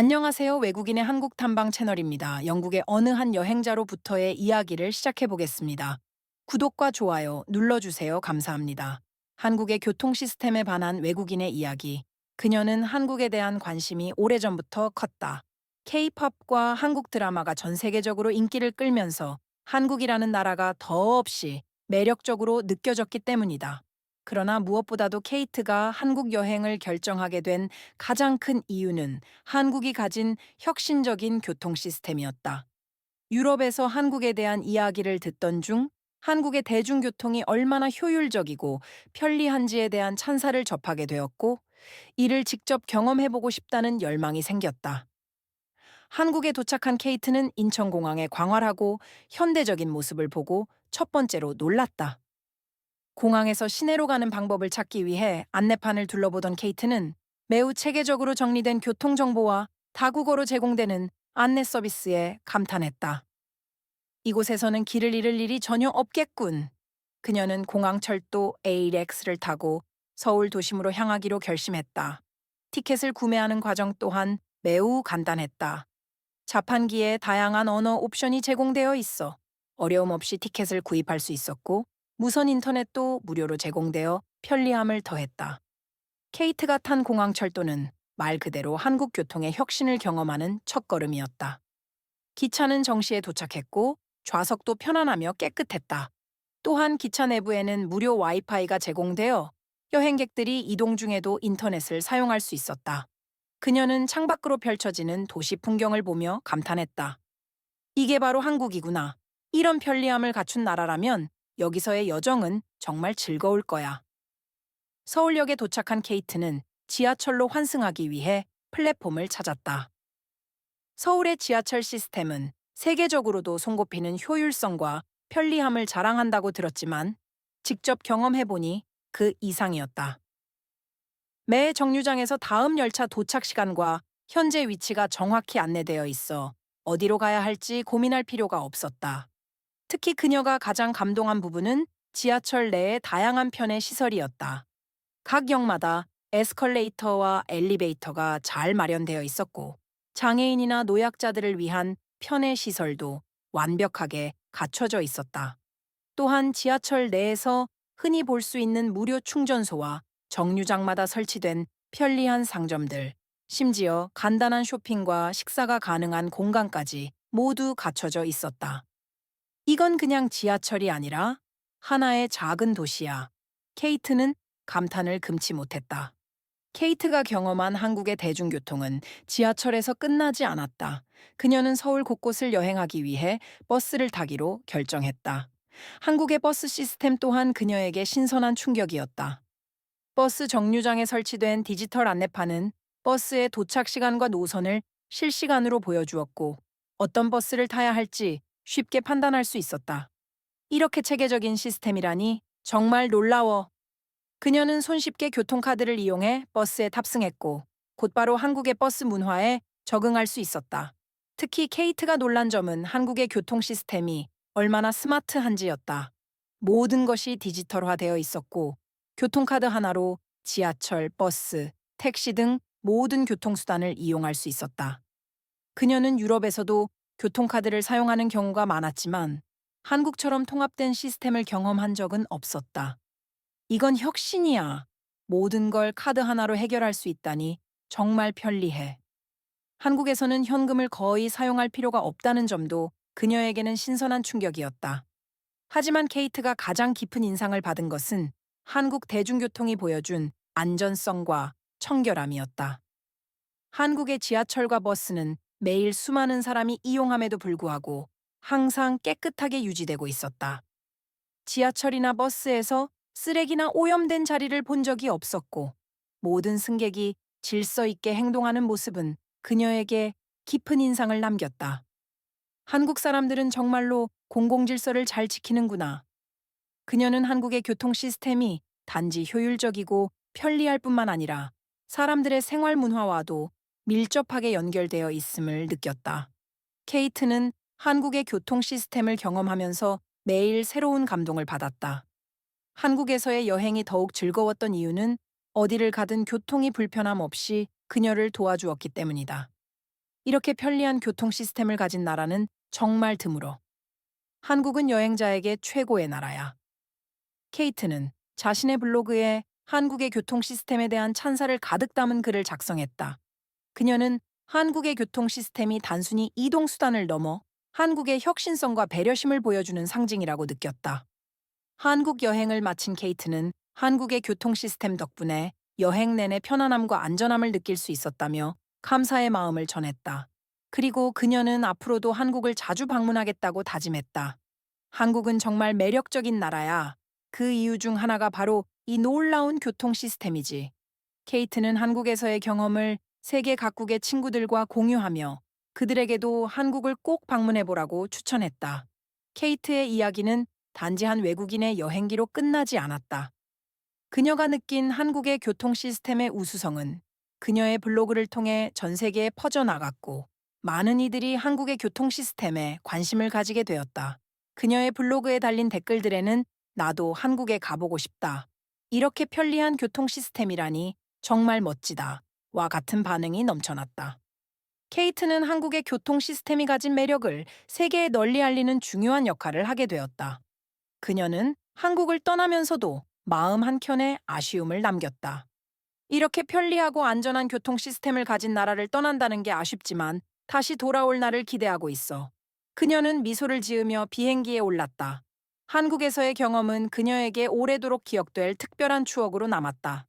안녕하세요. 외국인의 한국 탐방 채널입니다. 영국의 어느 한 여행자로부터의 이야기를 시작해 보겠습니다. 구독과 좋아요 눌러주세요. 감사합니다. 한국의 교통 시스템에 반한 외국인의 이야기. 그녀는 한국에 대한 관심이 오래전부터 컸다. K-팝과 한국 드라마가 전 세계적으로 인기를 끌면서 한국이라는 나라가 더없이 매력적으로 느껴졌기 때문이다. 그러나 무엇보다도 케이트가 한국 여행을 결정하게 된 가장 큰 이유는 한국이 가진 혁신적인 교통 시스템이었다. 유럽에서 한국에 대한 이야기를 듣던 중 한국의 대중교통이 얼마나 효율적이고 편리한지에 대한 찬사를 접하게 되었고 이를 직접 경험해보고 싶다는 열망이 생겼다. 한국에 도착한 케이트는 인천공항의 광활하고 현대적인 모습을 보고 첫 번째로 놀랐다. 공항에서 시내로 가는 방법을 찾기 위해 안내판을 둘러보던 케이트는 매우 체계적으로 정리된 교통정보와 다국어로 제공되는 안내 서비스에 감탄했다. 이곳에서는 길을 잃을 일이 전혀 없겠군. 그녀는 공항철도 ARX를 타고 서울 도심으로 향하기로 결심했다. 티켓을 구매하는 과정 또한 매우 간단했다. 자판기에 다양한 언어 옵션이 제공되어 있어 어려움 없이 티켓을 구입할 수 있었고 무선 인터넷도 무료로 제공되어 편리함을 더했다. 케이트가 탄 공항 철도는 말 그대로 한국 교통의 혁신을 경험하는 첫걸음이었다. 기차는 정시에 도착했고 좌석도 편안하며 깨끗했다. 또한 기차 내부에는 무료 와이파이가 제공되어 여행객들이 이동 중에도 인터넷을 사용할 수 있었다. 그녀는 창밖으로 펼쳐지는 도시 풍경을 보며 감탄했다. 이게 바로 한국이구나. 이런 편리함을 갖춘 나라라면 여기서의 여정은 정말 즐거울 거야. 서울역에 도착한 케이트는 지하철로 환승하기 위해 플랫폼을 찾았다. 서울의 지하철 시스템은 세계적으로도 손꼽히는 효율성과 편리함을 자랑한다고 들었지만 직접 경험해보니 그 이상이었다. 매 정류장에서 다음 열차 도착 시간과 현재 위치가 정확히 안내되어 있어 어디로 가야 할지 고민할 필요가 없었다. 특히 그녀가 가장 감동한 부분은 지하철 내의 다양한 편의 시설이었다. 각 역마다 에스컬레이터와 엘리베이터가 잘 마련되어 있었고, 장애인이나 노약자들을 위한 편의 시설도 완벽하게 갖춰져 있었다. 또한 지하철 내에서 흔히 볼 수 있는 무료 충전소와 정류장마다 설치된 편리한 상점들, 심지어 간단한 쇼핑과 식사가 가능한 공간까지 모두 갖춰져 있었다. 이건 그냥 지하철이 아니라 하나의 작은 도시야. 케이트는 감탄을 금치 못했다. 케이트가 경험한 한국의 대중교통은 지하철에서 끝나지 않았다. 그녀는 서울 곳곳을 여행하기 위해 버스를 타기로 결정했다. 한국의 버스 시스템 또한 그녀에게 신선한 충격이었다. 버스 정류장에 설치된 디지털 안내판은 버스의 도착 시간과 노선을 실시간으로 보여주었고 어떤 버스를 타야 할지 쉽게 판단할 수 있었다. 이렇게 체계적인 시스템이라니 정말 놀라워. 그녀는 손쉽게 교통카드를 이용해 버스에 탑승했고 곧바로 한국의 버스 문화에 적응할 수 있었다. 특히 케이트가 놀란 점은 한국의 교통 시스템이 얼마나 스마트한지였다. 모든 것이 디지털화되어 있었고 교통카드 하나로 지하철, 버스, 택시 등 모든 교통수단을 이용할 수 있었다. 그녀는 유럽에서도 교통카드를 사용하는 경우가 많았지만 한국처럼 통합된 시스템을 경험한 적은 없었다. 이건 혁신이야. 모든 걸 카드 하나로 해결할 수 있다니 정말 편리해. 한국에서는 현금을 거의 사용할 필요가 없다는 점도 그녀에게는 신선한 충격이었다. 하지만 케이트가 가장 깊은 인상을 받은 것은 한국 대중교통이 보여준 안전성과 청결함이었다. 한국의 지하철과 버스는 매일 수많은 사람이 이용함에도 불구하고 항상 깨끗하게 유지되고 있었다. 지하철이나 버스에서 쓰레기나 오염된 자리를 본 적이 없었고 모든 승객이 질서 있게 행동하는 모습은 그녀에게 깊은 인상을 남겼다. 한국 사람들은 정말로 공공질서를 잘 지키는구나. 그녀는 한국의 교통 시스템이 단지 효율적이고 편리할 뿐만 아니라 사람들의 생활 문화와도 밀접하게 연결되어 있음을 느꼈다. 케이트는 한국의 교통 시스템을 경험하면서 매일 새로운 감동을 받았다. 한국에서의 여행이 더욱 즐거웠던 이유는 어디를 가든 교통이 불편함 없이 그녀를 도와주었기 때문이다. 이렇게 편리한 교통 시스템을 가진 나라는 정말 드물어. 한국은 여행자에게 최고의 나라야. 케이트는 자신의 블로그에 한국의 교통 시스템에 대한 찬사를 가득 담은 글을 작성했다. 그녀는 한국의 교통 시스템이 단순히 이동 수단을 넘어 한국의 혁신성과 배려심을 보여주는 상징이라고 느꼈다. 한국 여행을 마친 케이트는 한국의 교통 시스템 덕분에 여행 내내 편안함과 안전함을 느낄 수 있었다며 감사의 마음을 전했다. 그리고 그녀는 앞으로도 한국을 자주 방문하겠다고 다짐했다. 한국은 정말 매력적인 나라야. 그 이유 중 하나가 바로 이 놀라운 교통 시스템이지. 케이트는 한국에서의 경험을 세계 각국의 친구들과 공유하며 그들에게도 한국을 꼭 방문해보라고 추천했다. 케이트의 이야기는 단지 한 외국인의 여행기로 끝나지 않았다. 그녀가 느낀 한국의 교통 시스템의 우수성은 그녀의 블로그를 통해 전 세계에 퍼져나갔고 많은 이들이 한국의 교통 시스템에 관심을 가지게 되었다. 그녀의 블로그에 달린 댓글들에는 나도 한국에 가보고 싶다. 이렇게 편리한 교통 시스템이라니 정말 멋지다. 와 같은 반응이 넘쳐났다. 케이트는 한국의 교통 시스템이 가진 매력을 세계에 널리 알리는 중요한 역할을 하게 되었다. 그녀는 한국을 떠나면서도 마음 한켠에 아쉬움을 남겼다. 이렇게 편리하고 안전한 교통 시스템을 가진 나라를 떠난다는 게 아쉽지만 다시 돌아올 날을 기대하고 있어. 그녀는 미소를 지으며 비행기에 올랐다. 한국에서의 경험은 그녀에게 오래도록 기억될 특별한 추억으로 남았다.